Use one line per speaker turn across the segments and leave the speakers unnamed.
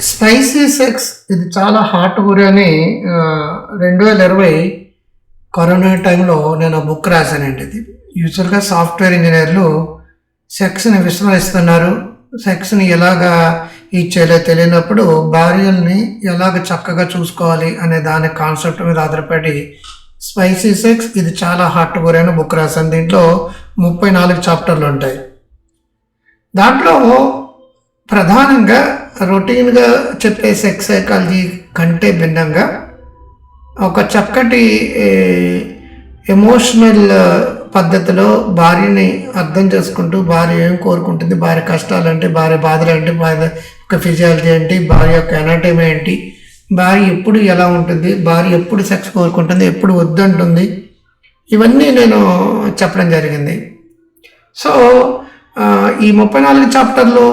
Spicy sex ఇది చాలా hot గురి అని రెండు వేల ఇరవై కరోనా టైంలో నేను ఆ బుక్ రాశానండి ఇది. యూజువల్గా సాఫ్ట్వేర్ ఇంజనీర్లు సెక్స్ని విస్మరిస్తున్నారు. సెక్స్ని ఎలాగా ఇచ్చేయాలో తెలియనప్పుడు భార్యల్ని ఎలాగ చక్కగా చూసుకోవాలి అనే దాని కాన్సెప్ట్ మీద ఆధారపడి స్పైసీ సెక్స్ ఇది చాలా హాట్ గురి అని బుక్ రాశాను. దీంట్లో ముప్పై నాలుగు చాప్టర్లు ఉంటాయి. దాంట్లో ప్రధానంగా రొటీన్గా చెప్పే సెక్స్ సైకాలజీ కంటే భిన్నంగా ఒక చక్కటి ఎమోషనల్ పద్ధతిలో భార్యని అర్థం చేసుకుంటూ భార్య ఏం కోరుకుంటుంది భార్య కష్టాలు ఏంటి భార్య బాధలు ఏంటి భార్య యొక్క ఫిజియాలజీ ఏంటి భార్య యొక్క ఎనాటమీ ఏంటి భార్య ఎప్పుడు ఎలా ఉంటుంది భార్య ఎప్పుడు సెక్స్ కోరుకుంటుంది ఎప్పుడు వద్దంటుంది ఇవన్నీ నేను చెప్పడం జరిగింది. సో ఈ ముప్పై నాలుగు చాప్టర్లు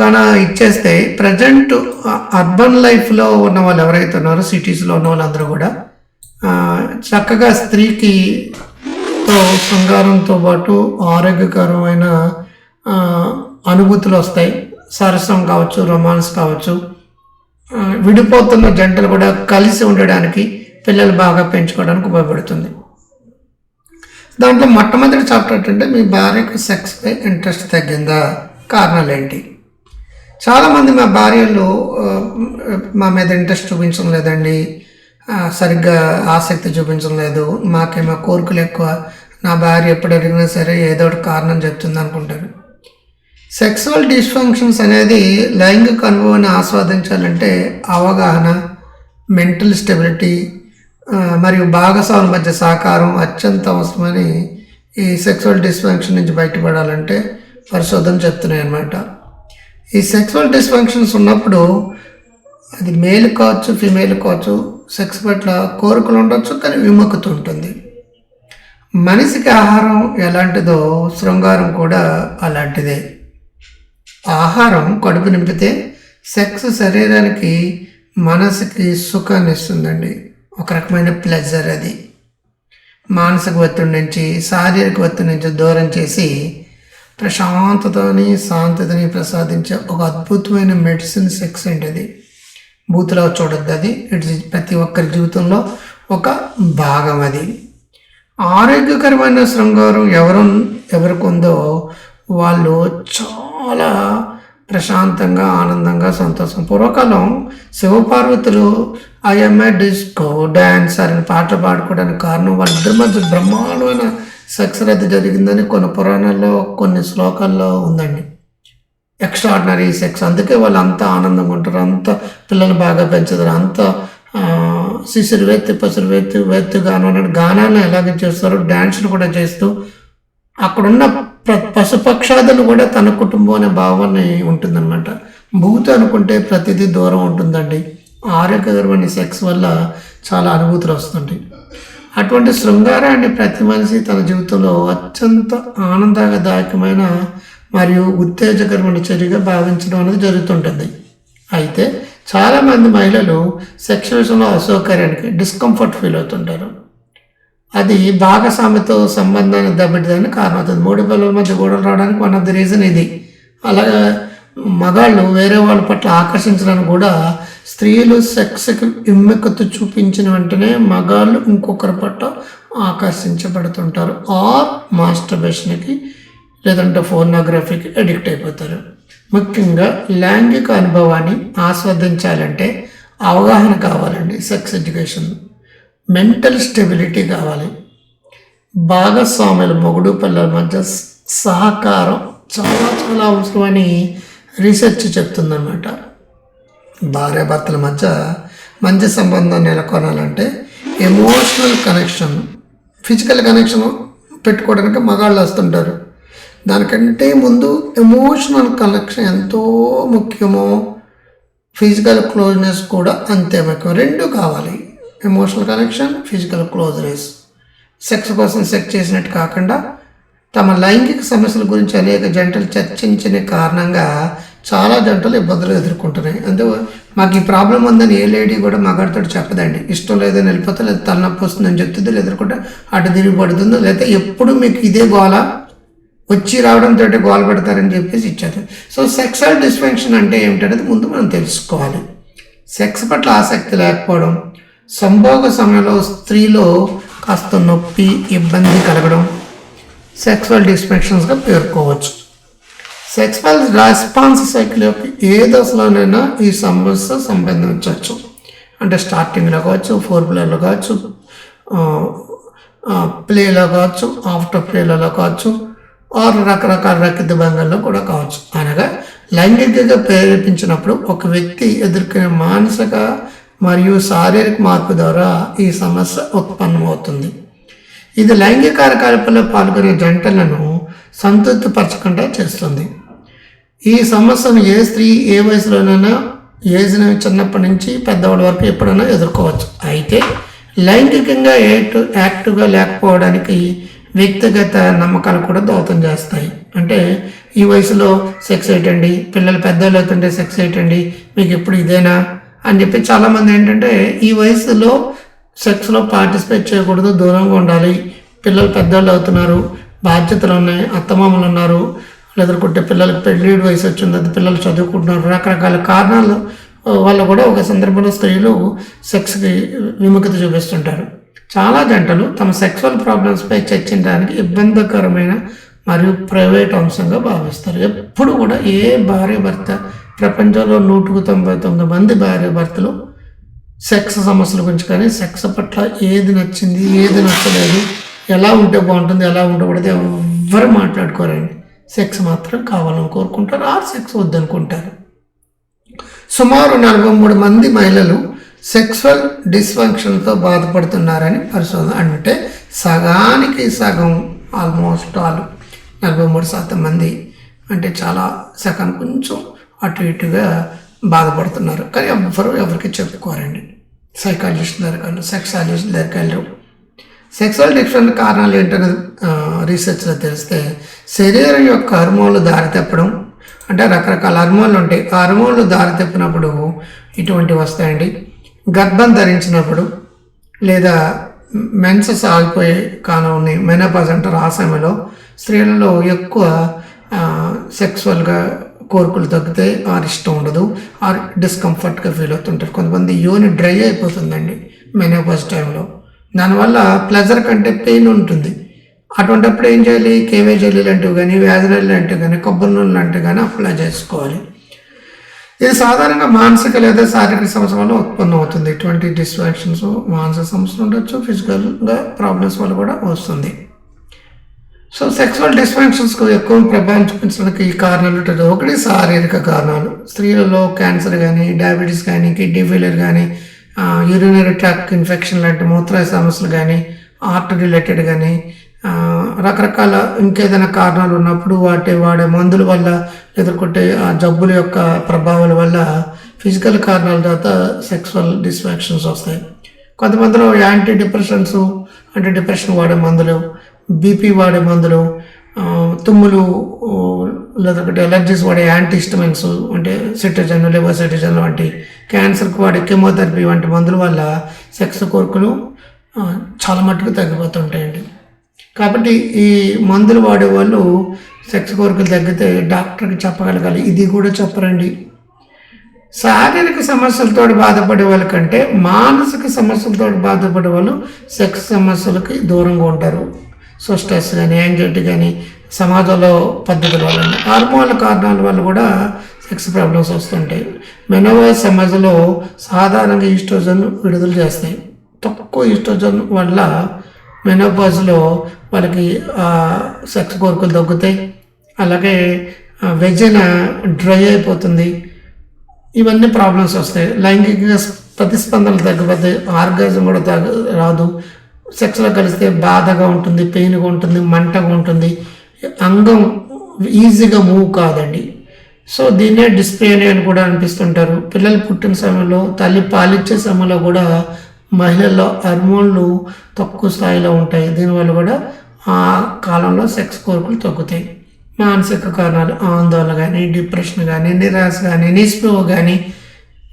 గన ఇచ్చేస్తే ప్రజెంట్ అర్బన్ లైఫ్లో ఉన్న వాళ్ళు ఎవరైతే ఉన్నారో సిటీస్లో ఉన్న వాళ్ళందరూ కూడా చక్కగా స్త్రీకి తో శృంగారంతో పాటు ఆరోగ్యకరమైన అనుభూతులు వస్తాయి. సరసం కావచ్చు రొమాన్స్ కావచ్చు. విడిపోతున్న జంటలు కూడా కలిసి ఉండడానికి పిల్లలు బాగా పెంచుకోవడానికి ఉపయోగపడుతుంది. దాంట్లో మొట్టమొదటి చాప్టర్ ఏంటంటే మీ భార్యకు సెక్స్పై ఇంట్రెస్ట్ తగ్గిందా? కారణాలు ఏంటి చాలామంది మా భార్యలు మా మీద ఇంట్రెస్ట్ చూపించడం లేదండి. సరిగ్గా ఆసక్తి చూపించడం లేదు. మాకేమో కోరికలు ఎక్కువ. నా భార్య ఎప్పుడు అడిగినా సరే ఏదో ఒకటి కారణం చెప్తుంది అనుకుంటారు. సెక్సువల్ డిస్ఫంక్షన్స్ అనేది లైంగిక అనుభవాన్ని ఆస్వాదించాలంటే అవగాహన మెంటల్ స్టెబిలిటీ మరియు భాగస్వాముల మధ్య సహకారం అత్యంత అవసరమని ఈ సెక్సువల్ డిస్ఫంక్షన్ నుంచి బయటపడాలంటే పరిశోధన చెప్తున్నాయి అన్నమాట ఈ సెక్సువల్ డిస్ఫంక్షన్స్ ఉన్నప్పుడు అది మేల్ కావచ్చు ఫిమేల్ కావచ్చు సెక్స్ పట్ల కోరికలు ఉండొచ్చు కానీ విముఖత ఉంటుంది. మనిషికి ఆహారం ఎలాంటిదో శృంగారం కూడా అలాంటిదే. ఆహారం కడుపు నింపితే సెక్స్ శరీరానికి మనసుకి సుఖాన్ని ఇస్తుందండి. ఒక రకమైన ప్లెజర్ అది. మానసిక ఒత్తిడి నుంచి శారీరక ఒత్తిడి నుంచి దూరం చేసి ప్రశాంతతని శాంతతని ప్రసాదించే ఒక అద్భుతమైన మెడిసిన్ సెక్స్ అండి అది? బూతులో చూడొద్దు అది. ఇట్స్ ప్రతి ఒక్కరి జీవితంలో ఒక భాగం అది. ఆరోగ్యకరమైన శృంగారం ఎవరు ఎవరికి ఉందో వాళ్ళు చాలా ప్రశాంతంగా ఆనందంగా సంతోషం. పూర్వకాలం శివపార్వతులు ఐఎంఏ డిస్కో డ్యాన్స్ అని పాటలు పాడుకోవడానికి కారణం వాళ్ళిద్దరి మధ్య బ్రహ్మాండమైన సెక్స్ రద్దు జరిగిందని కొన్ని పురాణాల్లో కొన్ని శ్లోకాల్లో ఉందండి. Extraordinary sex. అందుకే వాళ్ళు అంత ఆనందంగా ఉంటారు. అంత పిల్లలు బాగా పెంచుతారు. అంత శిశురు వేత్తి పసురు వేత్తి వేత్తు గానం అన్నట్టు గానాన్ని ఎలాగ చేస్తారు డ్యాన్స్ను కూడా చేస్తూ అక్కడున్న ప్ర పశుపక్షాదులు కూడా తన కుటుంబం అనే భావన ఉంటుందన్నమాట. భూత అనుకుంటే ప్రతిదీ దూరం ఉంటుందండి. ఆరోగ్యకరమైన సెక్స్ వల్ల చాలా అనుభూతులు వస్తుంటాయి. అటువంటి శృంగారాన్ని ప్రతి మనిషి తన జీవితంలో అత్యంత ఆనందదాయకమైన మరియు ఉత్తేజకరమైన చర్యగా భావించడం అనేది జరుగుతుంటుంది. అయితే చాలామంది మహిళలు సెక్స్ విషయంలో అసౌకర్యానికి డిస్కంఫర్ట్ ఫీల్ అవుతుంటారు. అది భాగస్వామితో సంబంధాన్ని దెబ్బతిదానికి కారణమవుతుంది. మూడు పిల్లల మధ్య గొడవలు రావడానికి వన్ ఆఫ్ ది రీజన్ ఇది. అలాగే మగాళ్ళు వేరే వాళ్ళ పట్ల ఆకర్షించడానికి కూడా స్త్రీలు సెక్స్కి విముఖత చూపించిన వెంటనే మగాళ్ళు ఇంకొకరి పట్ల ఆకర్షించబడుతుంటారు. ఆర్ మాస్టర్బేషన్కి లేదంటే ఫోర్నోగ్రఫీకి అడిక్ట్ అయిపోతారు. ముఖ్యంగా లైంగిక అనుభవాన్ని ఆస్వాదించాలంటే అవగాహన కావాలండి సెక్స్ ఎడ్యుకేషన్. మెంటల్ స్టెబిలిటీ కావాలి. భాగస్వాముల మొగుడు పిల్లల మధ్య సహకారం చాలా చాలా అవసరమని రీసెర్చ్ చెప్తుందన్నమాట. భార్యాభర్తల మధ్య మంచి సంబంధం నెలకొనాలంటే ఎమోషనల్ కనెక్షన్ ఫిజికల్ కనెక్షన్ పెట్టుకోవడానికి మగాళ్ళు వస్తుంటారు. దానికంటే ముందు ఎమోషనల్ కనెక్షన్ ఎంతో ముఖ్యమో ఫిజికల్ క్లోజ్నెస్ కూడా అంతే ముఖ్యం. రెండు కావాలి. Emotional connection physical closeness sex కోసం సెక్స్ చేసినట్టు కాకుండా తమ లైంగిక సమస్యల గురించి అనేక జంటలు చర్చించిన కారణంగా చాలా జంటలు ఇబ్బందులు ఎదుర్కొంటున్నాయి. అంటే మాకు ఈ ప్రాబ్లం ఉందని ఏ లేడీ కూడా మగాడితో చెప్పదండి. ఇష్టం లేదని వెళ్ళిపోతే లేదా తలనొప్పి వస్తుందని చెప్తుంది లేదంటే అటు తిరిగి పడుతుందో లేకపోతే ఎప్పుడు మీకు ఇదే గోల వచ్చి రావడంతో గోల పెడతారని చెప్పేసి ఇచ్చారు సో సెక్సువల్ డిస్ఫంక్షన్ అంటే ఏమిటనేది ముందు మనం తెలుసుకోవాలి. సెక్స్ పట్ల ఆసక్తి లేకపోవడం సంభోగ సమయంలో స్త్రీలో కాస్త నొప్పి ఇబ్బంది కలగడం సెక్సువల్ డిస్ఫంక్షన్స్గా పేర్కోవచ్చు. సెక్సువల్ రెస్పాన్స్ సైకిల్ యొక్క ఏ దశలోనైనా ఈ సమస్య సంబంధించవచ్చు అంటే స్టార్టింగ్లో కావచ్చు ఫోర్ ప్లేలో కావచ్చు ప్లేలో కావచ్చు ఆఫ్టర్ ప్లేలలో కావచ్చు ఆరు రకరకాల రక్త భంగంలో కూడా కావచ్చు. అనగా లైంగికంగా ప్రేరేపించినప్పుడు ఒక వ్యక్తి ఎదుర్కొనే మానసిక మరియు శారీరక మార్పు ద్వారా ఈ సమస్య ఉత్పన్నమవుతుంది. ఇది లైంగిక కార్యకలాపాల్లో పాల్గొనే జంటలను సంతృప్తిపరచకుండా చేస్తుంది. ఈ సమస్యను ఏ స్త్రీ ఏ వయసులోనైనా ఏజ్ చిన్నప్పటి నుంచి పెద్దవాడి వరకు ఎప్పుడైనా ఎదుర్కోవచ్చు. అయితే లైంగికంగా యాక్టివ్ యాక్టివ్గా లేకపోవడానికి వ్యక్తిగత నమ్మకాలు కూడా దోహదం చేస్తాయి. అంటే ఈ వయసులో సెక్స్ ఏంటండి పిల్లలు పెద్దవాళ్ళు అవుతుంటే సెక్స్ ఏంటండి మీకు ఎప్పుడు ఇదేనా? అని చెప్పి చాలామంది ఏంటంటే ఈ వయసులో సెక్స్లో పార్టిసిపేట్ చేయకూడదు దూరంగా ఉండాలి. పిల్లలు పెద్దవాళ్ళు అవుతున్నారు బాధ్యతలు ఉన్నాయి అత్తమామలు ఉన్నారు లేదనుకుంటే పిల్లలకు పెళ్ళి వయసు వచ్చింది అది పిల్లలు చదువుకుంటున్నారు రకరకాల కారణాలు వల్ల కూడా ఒక సందర్భంలో స్త్రీలు సెక్స్కి విముఖత చూపిస్తుంటారు. చాలా జంటలు తమ సెక్సువల్ ప్రాబ్లమ్స్పై చర్చించడానికి ఇబ్బందికరమైన మరియు ప్రైవేట్ అంశంగా భావిస్తారు. ఎప్పుడు కూడా ఏ భార్య భర్త ప్రపంచంలో నూటుకు తొంభై తొమ్మిది మంది భార్య భర్తలు సెక్స్ సమస్యల గురించి కానీ సెక్స్ పట్ల ఏది నచ్చింది ఏది నచ్చలేదు ఎలా ఉంటే బాగుంటుంది ఎలా ఉండకూడదు ఎవ్వరు మాట్లాడుకోరండి. సెక్స్ మాత్రం కావాలని కోరుకుంటారు ఆ సెక్స్ వద్దనుకుంటారు. సుమారు నలభై మూడు మంది మహిళలు సెక్సువల్ డిస్ఫంక్షన్తో బాధపడుతున్నారని పరిశోధన అంటే సగానికి సగం ఆల్మోస్ట్ ఆల్ నలభై మూడు శాతం మంది అంటే చాలా సగం కొంచెం అటు ఇటుగా బాధపడుతున్నారు. కానీ ఎవరు ఎవరికి చెప్పుకోరండి. సైకాలజిస్ట్ దగ్గర సెక్సాలజిస్ట్ దగ్గరికి వెళ్ళరు సెక్సువల్ డిఫరెంట్ కారణాలు ఏంటనేది రీసెర్చ్లో తెలిస్తే శరీరం యొక్క హార్మోన్లు దారి తెప్పడం అంటే రకరకాల హార్మోన్లు ఉంటాయి. ఆ హార్మోన్లు దారి తెప్పినప్పుడు ఇటువంటివి వస్తాయండి. గర్భం ధరించినప్పుడు లేదా మెన్సెస్ ఆగిపోయే కాలంని మెనపాజ్ అంటారు ఆ సమయంలో స్త్రీలలో ఎక్కువ సెక్సువల్గా కోరికలు తగ్గితే ఆరు ఇష్టం ఉండదు ఆర్ డిస్కంఫర్ట్గా ఫీల్ అవుతుంటారు. కొంతమంది యోని డ్రై అయిపోతుందండి మెనోపాజ్ టైంలో దానివల్ల ప్లెజర్ కంటే పెయిన్ ఉంటుంది. అటువంటిప్పుడు ఏం చేయాలి? కేవే లాంటివి కానీ వ్యాధులు లాంటివి కానీ కొబ్బరి నూనె లాంటివి కానీ అప్లై చేసుకోవాలి. ఇది సాధారణంగా మానసిక లేదా శారీరక సమస్య వల్ల ఉత్పన్నం అవుతుంది. ఇటువంటి డిస్ట్రాక్షన్స్ మానసిక సమస్యలు ఉండొచ్చు ఫిజికల్గా ప్రాబ్లమ్స్ వల్ల కూడా వస్తుంది. సో సెక్సువల్ డిస్ఫంక్షన్స్కు ఎక్కువ ప్రభావం చూపించడానికి ఈ కారణాలు ఉంటుంది ఒకటి శారీరక కారణాలు. స్త్రీలలో క్యాన్సర్ కానీ డయాబెటీస్ కానీ కిడ్నీ ఫెయిలియర్ కానీ యూరినరీ ట్రాక్ ఇన్ఫెక్షన్ లాంటి మూత్ర సమస్యలు కానీ హార్ట్ రిలేటెడ్ కానీ రకరకాల ఇంకేదైనా కారణాలు ఉన్నప్పుడు వాటి వాడే మందుల వల్ల ఎదుర్కొంటే ఆ జబ్బుల యొక్క ప్రభావాల వల్ల ఫిజికల్ కారణాల తర్వాత సెక్సువల్ డిస్ఫాక్షన్స్ వస్తాయి. కొంతమందిలో యాంటీ డిప్రెషన్స్ అంటే డిప్రెషన్ వాడే మందులు బీపీ వాడే మందులు తుమ్ములు లేదంటే ఎలర్జీస్ వాడే యాంటీస్టమిన్స్ అంటే సిటిజన్ లివర్ సిటిజన్ వంటి క్యాన్సర్కి వాడే కెమోథెరపీ వంటి మందుల వల్ల సెక్స్ కోర్కులు చాలా మట్టుకు తగ్గిపోతుంటాయండి. కాబట్టి ఈ మందులు వాడే వాళ్ళు సెక్స్ కోరికలు తగ్గితే డాక్టర్కి చెప్పగలగాలి. ఇది కూడా చెప్పరండి. శారీరక సమస్యలతో బాధపడే వాళ్ళకంటే మానసిక సమస్యలతో బాధపడే వాళ్ళు సెక్స్ సమస్యలకి దూరంగా ఉంటారు. సో స్ట్రెస్ కానీ యాంగ్జైటీ కానీ సమాజంలో పద్ధతుల వల్ల హార్మోన్ల కారణాల వల్ల కూడా సెక్స్ ప్రాబ్లమ్స్ వస్తుంటాయి. మెనోవైజ్ సమాజంలో సాధారణంగా ఈస్ట్రోజన్ విడుదల చేస్తాయి. తక్కువ ఈస్ట్రోజన్ వల్ల మెనోపాజ్లో వాళ్ళకి సెక్స్ కోరికలు తగ్గుతాయి. అలాగే వెజన డ్రై అయిపోతుంది. ఇవన్నీ ప్రాబ్లమ్స్ వస్తాయి. లైంగిక ప్రతిస్పందనలు తగ్గిపోతాయి. ఆర్గాజం కూడా తగ్గ రాదు. సెక్స్లో కలిస్తే బాధగా ఉంటుంది పెయిన్గా ఉంటుంది మంటగా ఉంటుంది. అంగం ఈజీగా మూవ్ కాదండి. సో దీన్నే డిస్ప్లే అని కూడా అనిపిస్తుంటారు. పిల్లలు పుట్టిన సమయంలో తల్లి పాలిచ్చే సమయంలో కూడా మహిళల్లో హార్మోన్లు తక్కువ స్థాయిలో ఉంటాయి. దీనివల్ల కూడా ఆ కాలంలో సెక్స్ కోరికలు తగ్గుతాయి. మానసిక కారణాలు ఆందోళన కానీ డిప్రెషన్ కానీ నిరాశ కానీ నిస్పృహ కానీ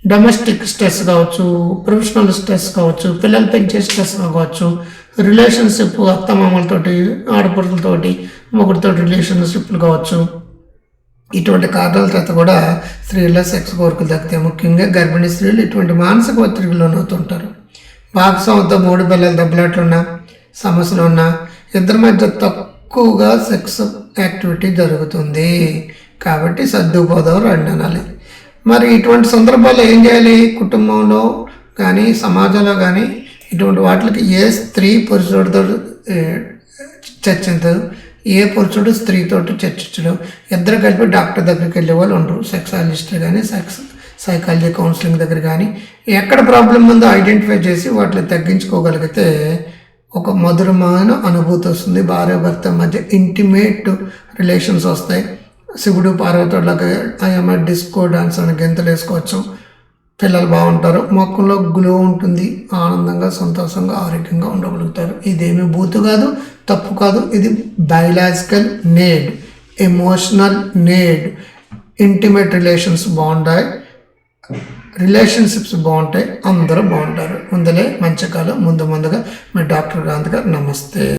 డొమెస్టిక్ స్ట్రెస్ కావచ్చు ప్రొఫెషనల్ స్ట్రెస్ కావచ్చు పిల్లలు పెంచే స్ట్రెస్ కావచ్చు రిలేషన్షిప్ అత్తమామలతోటి ఆడపడులతోటి ఒకరితో రిలేషన్షిప్లు కావచ్చు. ఇటువంటి కారణాల తర్వాత కూడా స్త్రీల సెక్స్ కోరికలు తగ్గుతాయి. ముఖ్యంగా గర్భిణీ స్త్రీలు ఇటువంటి మానసిక ఒత్తిడికి లోనవుతుంటారు. భాగస్వామితో మూడు పిల్లల దెబ్బలాట్లున్నా సమస్యలు ఉన్నా ఇద్దరి మధ్య తక్కువగా సెక్స్ యాక్టివిటీ జరుగుతుంది. కాబట్టి సర్దుపోదాం రండి అనాలి. మరి ఇటువంటి సందర్భాల్లో ఏం చేయాలి? కుటుంబంలో కానీ సమాజంలో కానీ ఇటువంటి వాటికి ఏ స్త్రీ పురుషుడితో చర్చించదు. ఏ పురుషుడు స్త్రీతో చర్చించడు. ఇద్దరు కలిపి డాక్టర్ దగ్గరికి వెళ్ళే వాళ్ళు ఉండరు. సెక్సాలజిస్ట్ కానీ సెక్స్ సైకాలజీ కౌన్సిలింగ్ దగ్గర కానీ ఎక్కడ ప్రాబ్లం ఉందో ఐడెంటిఫై చేసి వాటిని తగ్గించుకోగలిగితే ఒక మధురమైన అనుభూతి వస్తుంది. భార్య భర్త మధ్య ఇంటిమేట్ రిలేషన్స్ వస్తాయి. శివుడు పార్వతులకు ఆయమ్మ డిస్కో డాన్స్ అని గెంతులు వేసుకోవచ్చు. పిల్లలు బాగుంటారు. మొక్కల్లో గ్లో ఉంటుంది. ఆనందంగా సంతోషంగా ఆరోగ్యంగా ఉండగలుగుతారు. ఇదేమి బూతు కాదు తప్పు కాదు. ఇది biological need emotional need intimate relations బాగుంటాయి. రిలేషన్షిప్స్ బాగుంటాయి. అందరూ బాగుంటారు. ముందలే మంచి కాలం ముందు ముందుగా మీ డాక్టర్ గాంధీ గారు నమస్తే.